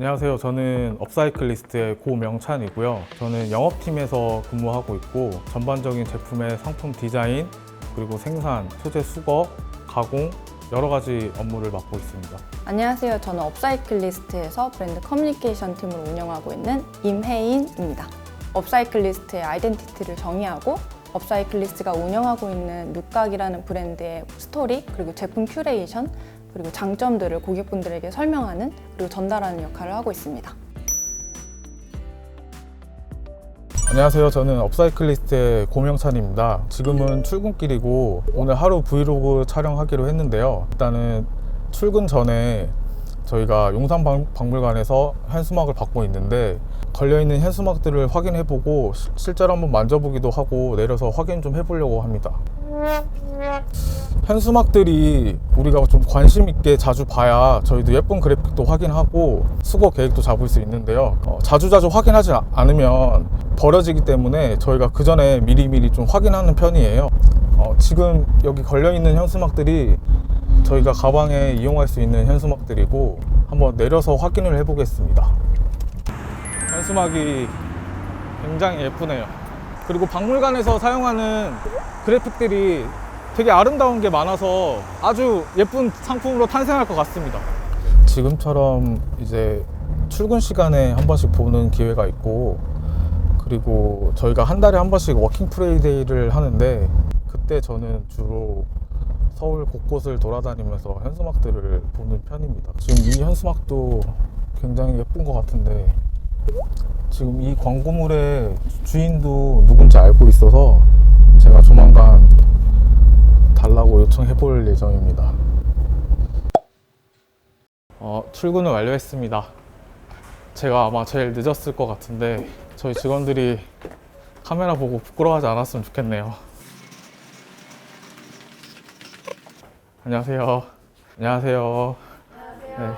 안녕하세요. 저는 업사이클리스트의 고명찬이고요. 저는 영업팀에서 근무하고 있고 전반적인 제품의 상품 디자인 그리고 생산, 소재 수거, 가공 여러 가지 업무를 맡고 있습니다. 안녕하세요. 저는 업사이클리스트에서 브랜드 커뮤니케이션 팀을 운영하고 있는 임혜인입니다. 업사이클리스트의 아이덴티티를 정의하고 업사이클리스트가 운영하고 있는 룩각이라는 브랜드의 스토리 그리고 제품 큐레이션 그리고 장점들을 고객분들에게 설명하는 그리고 전달하는 역할을 하고 있습니다. 안녕하세요. 저는 업사이클리스트의 고명찬입니다. 지금은 출근길이고 오늘 하루 브이로그 촬영하기로 했는데요. 일단은 출근 전에 저희가 용산박물관에서 현수막을 받고 있는데 걸려있는 현수막들을 확인해보고 시- 실제로 한번 만져보기도 하고 내려서 확인 좀 해보려고 합니다. 현수막들이 우리가 좀 관심 있게 자주 봐야 저희도 예쁜 그래픽도 확인하고 수거 계획도 잡을 수 있는데요. 어, 자주자주 확인하지 아- 않으면 버려지기 때문에 저희가 그 전에 미리미리 좀 확인하는 편이에요. 어, 지금 여기 걸려 있는 현수막들이 저희가 가방에 이용할 수 있는 현수막들이고 한번 내려서 확인을 해보겠습니다. 현수막이 굉장히 예쁘네요. 그리고 박물관에서 사용하는 그래픽들이 되게 아름다운 게 많아서 아주 예쁜 상품으로 탄생할 것 같습니다. 지금처럼 이제 출근 시간에 한 번씩 보는 기회가 있고 그리고 저희가 한 달에 한 번씩 워킹 프레이데이를 하는데 그때 저는 주로 서울 곳곳을 돌아다니면서 현수막들을 보는 편입니다. 지금 이 현수막도 굉장히 예쁜 것 같은데 지금 이 광고물의 주인도 누군지 알고 있어서 제가 조만간 달라고 요청해 볼 예정입니다. 어, 출근을 완료했습니다. 제가 아마 제일 늦었을 것 같은데 저희 직원들이 카메라 보고 부끄러워하지 않았으면 좋겠네요. 안녕하세요. 안녕하세요. 네.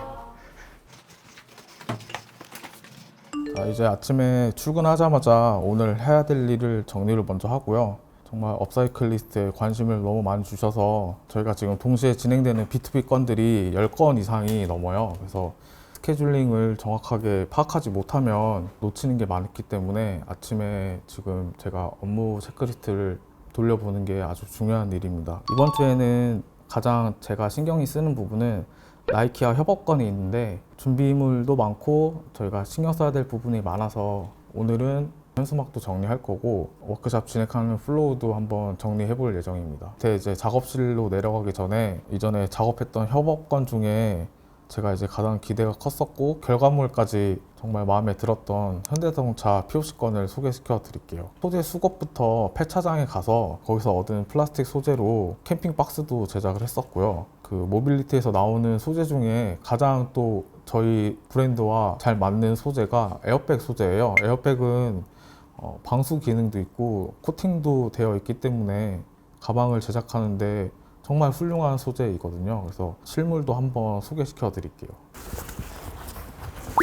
아, 이제 아침에 출근하자마자 오늘 해야 될 일을 정리를 먼저 하고요. 정말 업사이클리스트에 관심을 너무 많이 주셔서 저희가 지금 동시에 진행되는 B2B 건들이 10건 이상이 넘어요. 그래서 스케줄링을 정확하게 파악하지 못하면 놓치는 게 많기 때문에 아침에 지금 제가 업무 체크리스트를 돌려보는 게 아주 중요한 일입니다. 이번 주에는 가장 제가 신경이 쓰는 부분은 나이키와 협업건이 있는데 준비물도 많고 저희가 신경 써야 될 부분이 많아서 오늘은 현수막도 정리할 거고 워크샵 진행하는 플로우도 한번 정리해 볼 예정입니다. 제 이제 작업실로 내려가기 전에 이전에 작업했던 협업건 중에 제가 이제 가장 기대가 컸었고 결과물까지 정말 마음에 들었던 현대자동차 POC 건을 소개시켜 드릴게요. 소재 수급부터 폐차장에 가서 거기서 얻은 플라스틱 소재로 캠핑 박스도 제작을 했었고요. 그 모빌리티에서 나오는 소재 중에 가장 또 저희 브랜드와 잘 맞는 소재가 에어백 소재예요. 에어백은 어, 방수 기능도 있고 코팅도 되어 있기 때문에 가방을 제작하는데 정말 훌륭한 소재이거든요. 그래서 실물도 한번 소개시켜 드릴게요.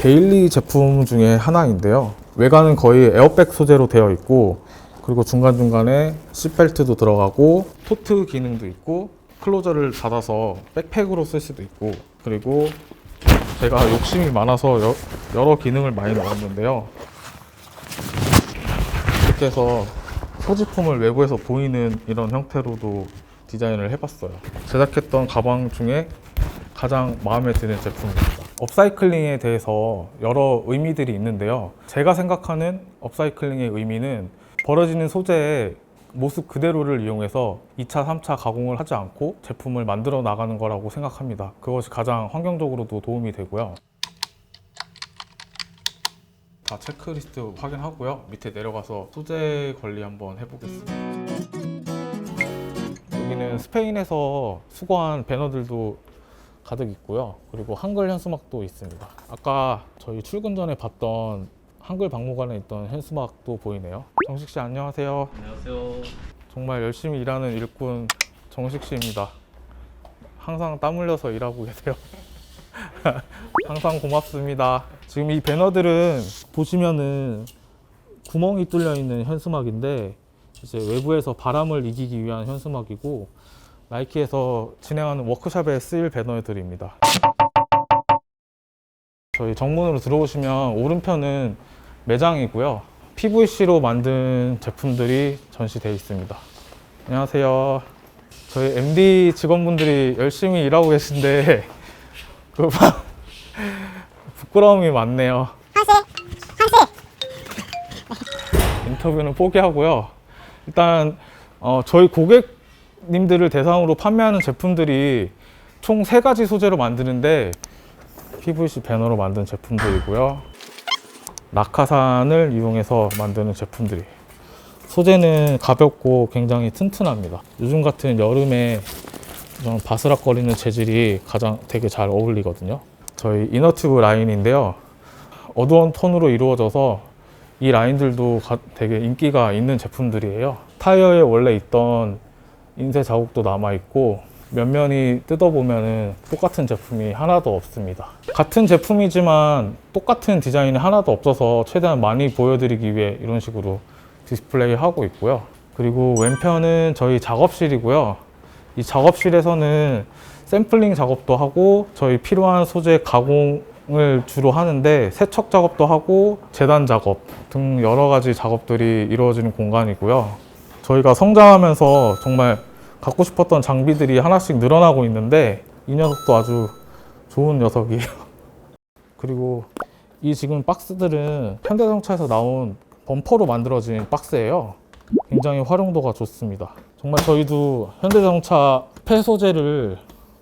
데일리 제품 중에 하나인데요. 외관은 거의 에어백 소재로 되어 있고 그리고 중간중간에 시벨트도 들어가고 토트 기능도 있고 클로저를 닫아서 백팩으로 쓸 수도 있고 그리고 제가 욕심이 많아서 여, 여러 기능을 많이 넣었는데요. 해서 소지품을 외부에서 보이는 이런 형태로도 디자인을 해봤어요. 제작했던 가방 중에 가장 마음에 드는 제품입니다. 업사이클링에 대해서 여러 의미들이 있는데요. 제가 생각하는 업사이클링의 의미는 버려지는 소재의 모습 그대로를 이용해서 2차, 3차 가공을 하지 않고 제품을 만들어 나가는 거라고 생각합니다. 그것이 가장 환경적으로도 도움이 되고요. 다 체크리스트 확인하고요. 밑에 내려가서 소재 관리 한번 해보겠습니다. 여기는 스페인에서 수거한 배너들도 가득 있고요. 그리고 한글 현수막도 있습니다. 아까 저희 출근 전에 봤던 한글 박물관에 있던 현수막도 보이네요. 정식 씨 안녕하세요. 안녕하세요. 정말 열심히 일하는 일꾼 정식 씨입니다. 항상 땀 흘려서 일하고 계세요. 항상 고맙습니다. 지금 이 배너들은 보시면은 구멍이 뚫려 있는 현수막인데 이제 외부에서 바람을 이기기 위한 현수막이고 나이키에서 진행하는 워크샵에 쓰일 배너들입니다. 저희 정문으로 들어오시면 오른편은 매장이고요. PVC로 만든 제품들이 전시되어 있습니다. 안녕하세요. 저희 MD 직원분들이 열심히 일하고 계신데 그 막 부끄러움이 많네요. 인터뷰는 포기하고요. 일단 어, 저희 고객님들을 대상으로 판매하는 제품들이 총 세 가지 소재로 만드는데 PVC 배너로 만든 제품들이고요. 낙하산을 이용해서 만드는 제품들이 소재는 가볍고 굉장히 튼튼합니다. 요즘 같은 여름에 좀 바스락거리는 재질이 가장 되게 잘 어울리거든요. 저희 이너튜브 라인인데요. 어두운 톤으로 이루어져서 이 라인들도 가- 되게 인기가 있는 제품들이에요. 타이어에 원래 있던 인쇄 자국도 남아 있고 면면이 뜯어보면은 똑같은 제품이 하나도 없습니다. 같은 제품이지만 똑같은 디자인이 하나도 없어서 최대한 많이 보여드리기 위해 이런 식으로 디스플레이 하고 있고요. 그리고 왼편은 저희 작업실이고요. 이 작업실에서는 샘플링 작업도 하고 저희 필요한 소재 가공 을 주로 하는데 세척 작업도 하고 재단 작업 등 여러 가지 작업들이 이루어지는 공간이고요. 저희가 성장하면서 정말 갖고 싶었던 장비들이 하나씩 늘어나고 있는데 이 녀석도 아주 좋은 녀석이에요. 그리고 이 지금 박스들은 현대자동차에서 나온 범퍼로 만들어진 박스예요. 굉장히 활용도가 좋습니다. 정말 저희도 현대자동차 폐 소재를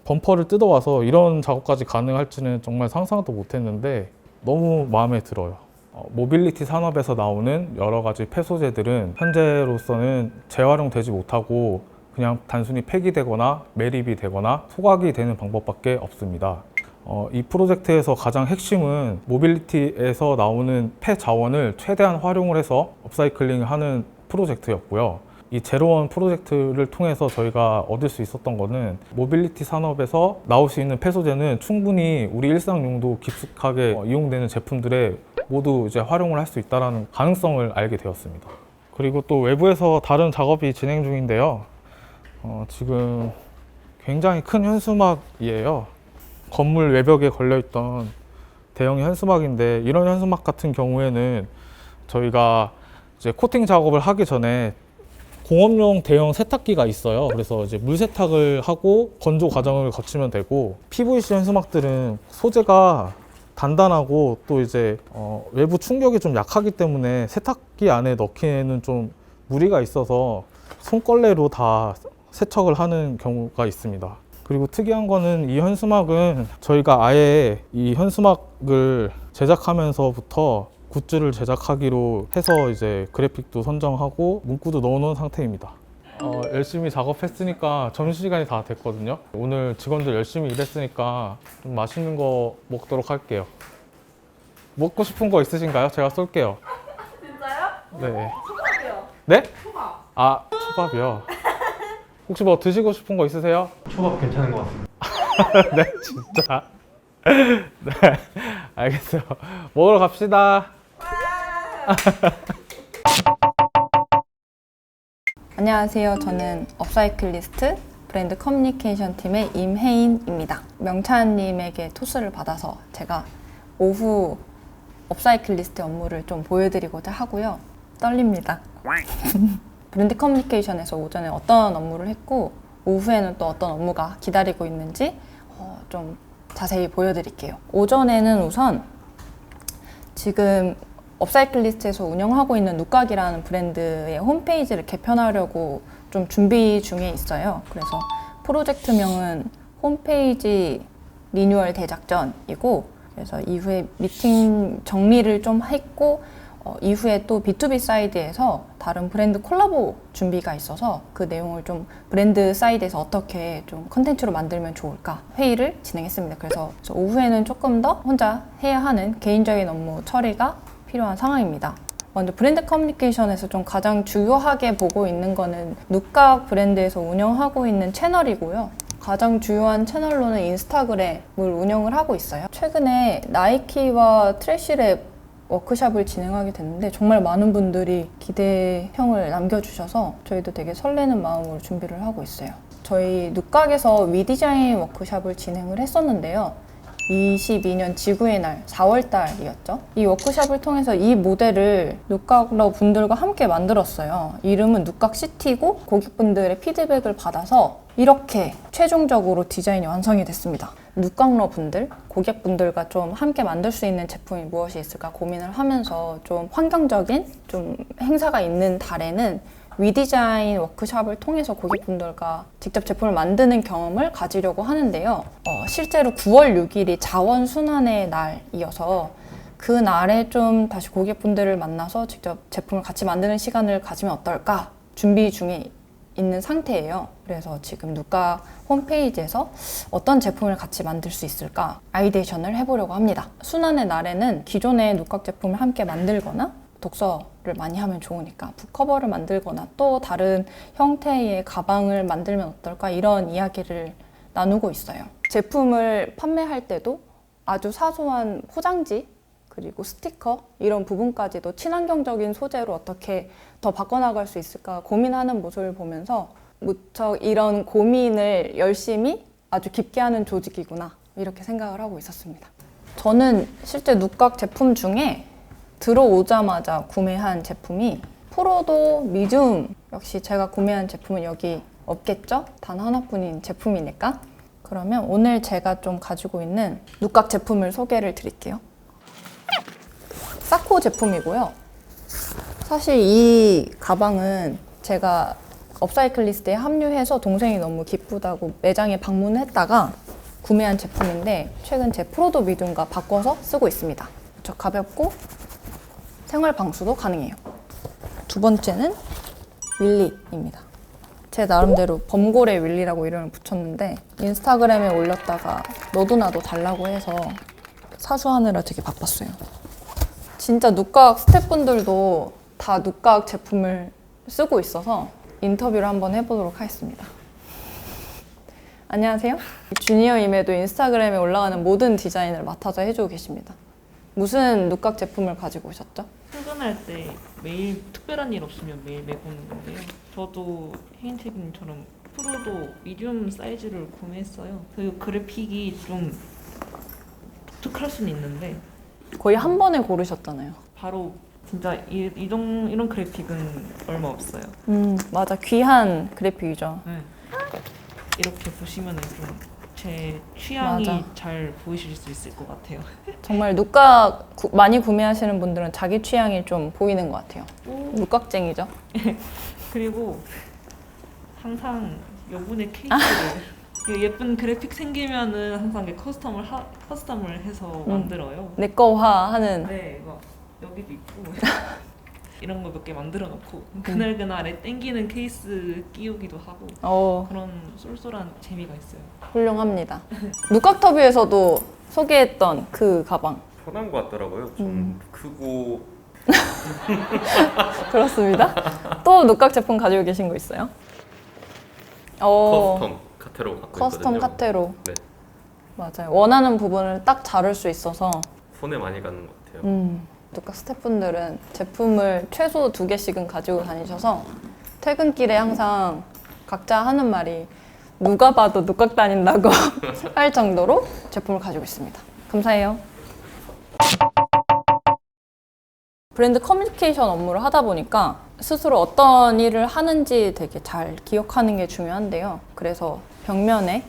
범퍼를 뜯어와서 이런 작업까지 가능할지는 정말 상상도 못했는데 너무 마음에 들어요. 어, 모빌리티 산업에서 나오는 여러 가지 폐 소재들은 현재로서는 재활용되지 못하고 그냥 단순히 폐기되거나 매립이 되거나 소각이 되는 방법밖에 없습니다. 어, 이 프로젝트에서 가장 핵심은 모빌리티에서 나오는 폐 자원을 최대한 활용을 해서 업사이클링을 하는 프로젝트였고요. 이 제로원 프로젝트를 통해서 저희가 얻을 수 있었던 거는 모빌리티 산업에서 나올 수 있는 폐소재는 충분히 우리 일상 용도 깊숙하게 어, 이용되는 제품들에 모두 이제 활용을 할 수 있다는 가능성을 알게 되었습니다. 그리고 또 외부에서 다른 작업이 진행 중인데요. 어, 지금 굉장히 큰 현수막이에요. 건물 외벽에 걸려있던 대형 현수막인데 이런 현수막 같은 경우에는 저희가 이제 코팅 작업을 하기 전에 공업용 대형 세탁기가 있어요. 그래서 이제 물 세탁을 하고 건조 과정을 거치면 되고 PVC 현수막들은 소재가 단단하고 또 이제 어, 외부 충격이 좀 약하기 때문에 세탁기 안에 넣기에는 좀 무리가 있어서 손걸레로 다 세척을 하는 경우가 있습니다. 그리고 특이한 거는 이 현수막은 저희가 아예 이 현수막을 제작하면서부터 굿즈를 제작하기로 해서 이제 그래픽도 선정하고 문구도 넣어놓은 상태입니다. 어, 열심히 작업했으니까 점심시간이 다 됐거든요. 오늘 직원들 열심히 일했으니까 좀 맛있는 거 먹도록 할게요. 먹고 싶은 거 있으신가요? 제가 쏠게요. 진짜요? 네. 초밥이요. 네? 초밥. 아, 초밥이요. 혹시 뭐 드시고 싶은 거 있으세요? 초밥 괜찮은 것 같습니다. 네, 진짜. 네, 알겠어요. 먹으러 갑시다. 안녕하세요. 저는 업사이클리스트 브랜드 커뮤니케이션 팀의 임혜인입니다. 명찬님에게 토스를 받아서 제가 오후 업사이클리스트 업무를 좀 보여드리고자 하고요. 떨립니다. 브랜드 커뮤니케이션에서 오전에 어떤 업무를 했고 오후에는 또 어떤 업무가 기다리고 있는지 어, 좀 자세히 보여드릴게요. 오전에는 우선 지금 업사이클리스트에서 운영하고 있는 누각이라는 브랜드의 홈페이지를 개편하려고 좀 준비 중에 있어요. 그래서 프로젝트명은 홈페이지 리뉴얼 대작전이고 그래서 이후에 미팅 정리를 좀 했고 어, 이후에 또 B2B 사이드에서 다른 브랜드 콜라보 준비가 있어서 그 내용을 좀 브랜드 사이드에서 어떻게 좀 컨텐츠로 만들면 좋을까 회의를 진행했습니다. 그래서 저 오후에는 조금 더 혼자 해야 하는 개인적인 업무 처리가 필요한 상황입니다. 먼저 브랜드 커뮤니케이션에서 좀 가장 중요하게 보고 있는 거는 누각 브랜드에서 운영하고 있는 채널이고요. 가장 주요한 채널로는 인스타그램을 운영을 하고 있어요. 최근에 나이키와 트래쉬랩 워크샵을 진행하게 됐는데 정말 많은 분들이 기대평을 남겨주셔서 저희도 되게 설레는 마음으로 준비를 하고 있어요. 저희 누각에서 위디자인 워크샵을 진행을 했었는데요. 22년 지구의 날 4월 달이었죠. 이 워크숍을 통해서 이 모델을 누각러 분들과 함께 만들었어요. 이름은 누각 시티고 고객분들의 피드백을 받아서 이렇게 최종적으로 디자인이 완성이 됐습니다. 누각러 분들, 고객분들과 좀 함께 만들 수 있는 제품이 무엇이 있을까 고민을 하면서 좀 환경적인 좀 행사가 있는 달에는 위디자인 워크숍을 통해서 고객분들과 직접 제품을 만드는 경험을 가지려고 하는데요. 어, 실제로 9월 6일이 자원순환의 날이어서 그 날에 좀 다시 고객분들을 만나서 직접 제품을 같이 만드는 시간을 가지면 어떨까 준비 중에 있는 상태예요. 그래서 지금 누가 홈페이지에서 어떤 제품을 같이 만들 수 있을까 아이데이션을 해보려고 합니다. 순환의 날에는 기존의 누각 제품을 함께 만들거나 독서를 많이 하면 좋으니까 북커버를 만들거나 또 다른 형태의 가방을 만들면 어떨까 이런 이야기를 나누고 있어요. 제품을 판매할 때도 아주 사소한 포장지 그리고 스티커 이런 부분까지도 친환경적인 소재로 어떻게 더 바꿔나갈 수 있을까 고민하는 모습을 보면서 무척 이런 고민을 열심히 아주 깊게 하는 조직이구나 이렇게 생각을 하고 있었습니다. 저는 실제 누각 제품 중에 들어오자마자 구매한 제품이 프로도 미줌 역시 제가 구매한 제품은 여기 없겠죠? 단 하나뿐인 제품이니까 그러면 오늘 제가 좀 가지고 있는 누각 제품을 소개를 드릴게요. 사코 제품이고요. 사실 이 가방은 제가 업사이클 리스트에 합류해서 동생이 너무 기쁘다고 매장에 방문했다가 구매한 제품인데 최근 제 프로도 미둠과 바꿔서 쓰고 있습니다. 저 가볍고 생활 방수도 가능해요. 두 번째는 윌리입니다. 제 나름대로 범고래 윌리라고 이름을 붙였는데 인스타그램에 올렸다가 너도 나도 달라고 해서 사수하느라 되게 바빴어요. 진짜 누각 스태프분들도 다 누각 제품을 쓰고 있어서 인터뷰를 한번 해보도록 하겠습니다. 안녕하세요. 주니어임에도 인스타그램에 올라가는 모든 디자인을 맡아서 해주고 계십니다. 무슨 누각 제품을 가지고 오셨죠? 출근할 때 매일 특별한 일 없으면 매일 메고 오는 건데요. 저도 혜인책임처럼 프로도 미디움 사이즈를 구매했어요. 그 그래픽이 좀 독특할 수는 있는데 거의 한 번에 고르셨잖아요. 바로 진짜 이, 이런, 이런 그래픽은 얼마 없어요. 음, 맞아. 귀한 그래픽이죠. 네. 이렇게 보시면은 좀 제 취향이 맞아. 잘 보이실 수 있을 것 같아요. 정말 누각 구- 많이 구매하시는 분들은 자기 취향이 좀 보이는 것 같아요. 누각쟁이죠. 그리고 항상 여분의 케이스를 그 예쁜 그래픽 생기면은 항상 이렇게 커스텀을 하, 커스텀을 해서 음. 만들어요. 내 거화 하는 네, 막 여기도 있고 이런 거 몇 개 만들어 놓고 그날 그날에 땡기는 케이스 끼우기도 하고 어, 그런 쏠쏠한 재미가 있어요. 훌륭합니다. 누각터뷰에서도 소개했던 그 가방. 편한 것 같더라고요. 좀 음. 크고 그렇습니다. 또 누각 제품 가지고 계신 거 있어요? 어, 커스텀 카테로 갖고 커스텀 있거든요. 카테로. 네. 맞아요. 원하는 부분을 딱 자를 수 있어서 손에 많이 가는 것 같아요. 음, 누각 스태프분들은 제품을 최소 두 개씩은 가지고 다니셔서 퇴근길에 항상 각자 하는 말이 누가 봐도 누각 다닌다고 할 정도로 제품을 가지고 있습니다. 감사해요. 브랜드 커뮤니케이션 업무를 하다 보니까 스스로 어떤 일을 하는지 되게 잘 기억하는 게 중요한데요. 그래서 벽면에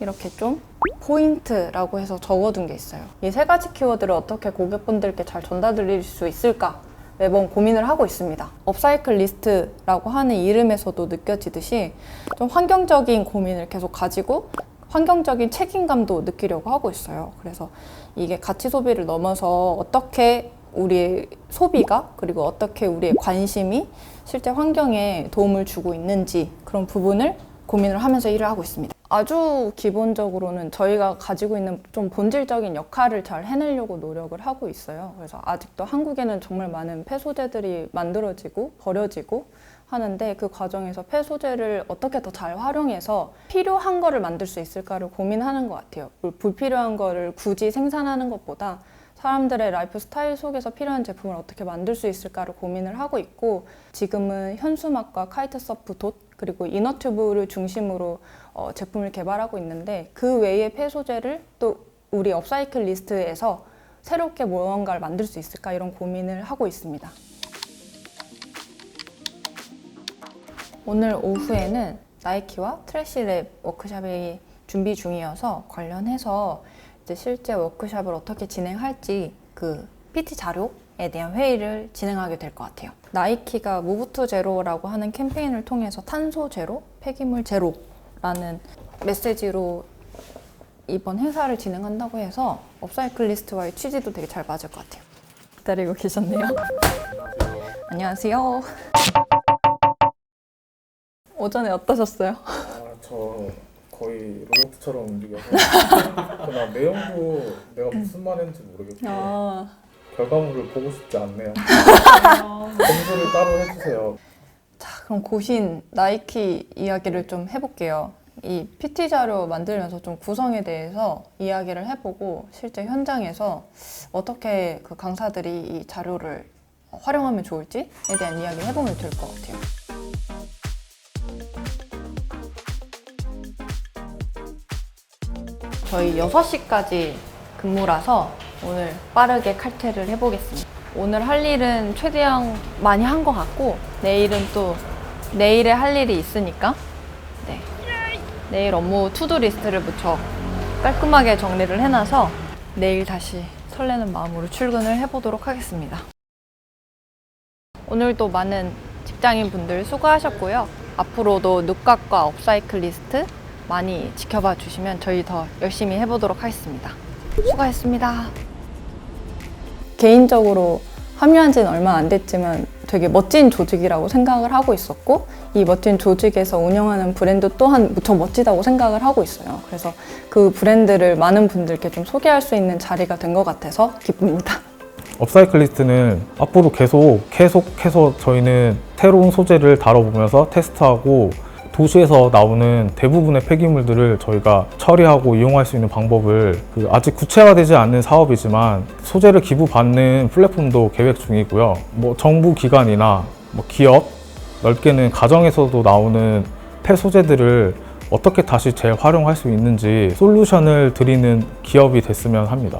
이렇게 좀 포인트라고 해서 적어둔 게 있어요. 이 세 가지 키워드를 어떻게 고객분들께 잘 전달드릴 수 있을까 매번 고민을 하고 있습니다. 업사이클 리스트라고 하는 이름에서도 느껴지듯이 좀 환경적인 고민을 계속 가지고 환경적인 책임감도 느끼려고 하고 있어요. 그래서 이게 가치 소비를 넘어서 어떻게 우리의 소비가 그리고 어떻게 우리의 관심이 실제 환경에 도움을 주고 있는지 그런 부분을 고민을 하면서 일을 하고 있습니다. 아주 기본적으로는 저희가 가지고 있는 좀 본질적인 역할을 잘 해내려고 노력을 하고 있어요. 그래서 아직도 한국에는 정말 많은 폐소재들이 만들어지고 버려지고 하는데 그 과정에서 폐소재를 어떻게 더 잘 활용해서 필요한 거를 만들 수 있을까를 고민하는 것 같아요. 불- 불필요한 거를 굳이 생산하는 것보다 사람들의 라이프 스타일 속에서 필요한 제품을 어떻게 만들 수 있을까를 고민을 하고 있고 지금은 현수막과 카이트 서프 돛 그리고 이너튜브를 중심으로 어, 제품을 개발하고 있는데 그 외의 폐소재를 또 우리 업사이클 리스트에서 새롭게 무언가를 만들 수 있을까 이런 고민을 하고 있습니다. 오늘 오후에는 나이키와 트래시랩 워크샵이 준비 중이어서 관련해서 이제 실제 워크샵을 어떻게 진행할지 그 PT 자료에 대한 회의를 진행하게 될 것 같아요. 나이키가 무브 투 제로라고 하는 캠페인을 통해서 탄소 제로, 폐기물 제로라는 메시지로 이번 행사를 진행한다고 해서 업사이클리스트와의 취지도 되게 잘 맞을 것 같아요. 기다리고 계셨네요. 안녕하세요. 오전에 어떠셨어요? 아, 저 거의 로봇처럼 움직여서 그냥 내용도 내가 무슨 말 했는지 모르겠고 아, 결과물을 보고 싶지 않네요. 검수를 따로 해주세요. 자, 그럼 고신 나이키 이야기를 좀 해볼게요. 이 PT 자료 만들면서 좀 구성에 대해서 이야기를 해보고 실제 현장에서 어떻게 그 강사들이 이 자료를 활용하면 좋을지에 대한 이야기를 해보면 될 것 같아요. 저희 6시까지 근무라서 오늘 빠르게 칼퇴를 해보겠습니다. 오늘 할 일은 최대한 많이 한 것 같고 내일은 또 내일에 할 일이 있으니까 네. 내일 업무 투두 리스트를 무척 깔끔하게 정리를 해놔서 내일 다시 설레는 마음으로 출근을 해보도록 하겠습니다. 오늘도 많은 직장인 분들 수고하셨고요. 앞으로도 눕각과 업사이클리스트 많이 지켜봐 주시면 저희 더 열심히 해보도록 하겠습니다. 수고하셨습니다. 개인적으로 합류한 지는 얼마 안 됐지만 되게 멋진 조직이라고 생각을 하고 있었고 이 멋진 조직에서 운영하는 브랜드 또한 무척 멋지다고 생각을 하고 있어요. 그래서 그 브랜드를 많은 분들께 좀 소개할 수 있는 자리가 된 것 같아서 기쁩니다. 업사이클리스트는 앞으로 계속 계속해서 저희는 새로운 소재를 다뤄보면서 테스트하고 도시에서 나오는 대부분의 폐기물들을 저희가 처리하고 이용할 수 있는 방법을 그 아직 구체화되지 않는 사업이지만 소재를 기부받는 플랫폼도 계획 중이고요. 뭐 정부 기관이나 뭐 기업 넓게는 가정에서도 나오는 폐 소재들을 어떻게 다시 재활용할 수 있는지 솔루션을 드리는 기업이 됐으면 합니다.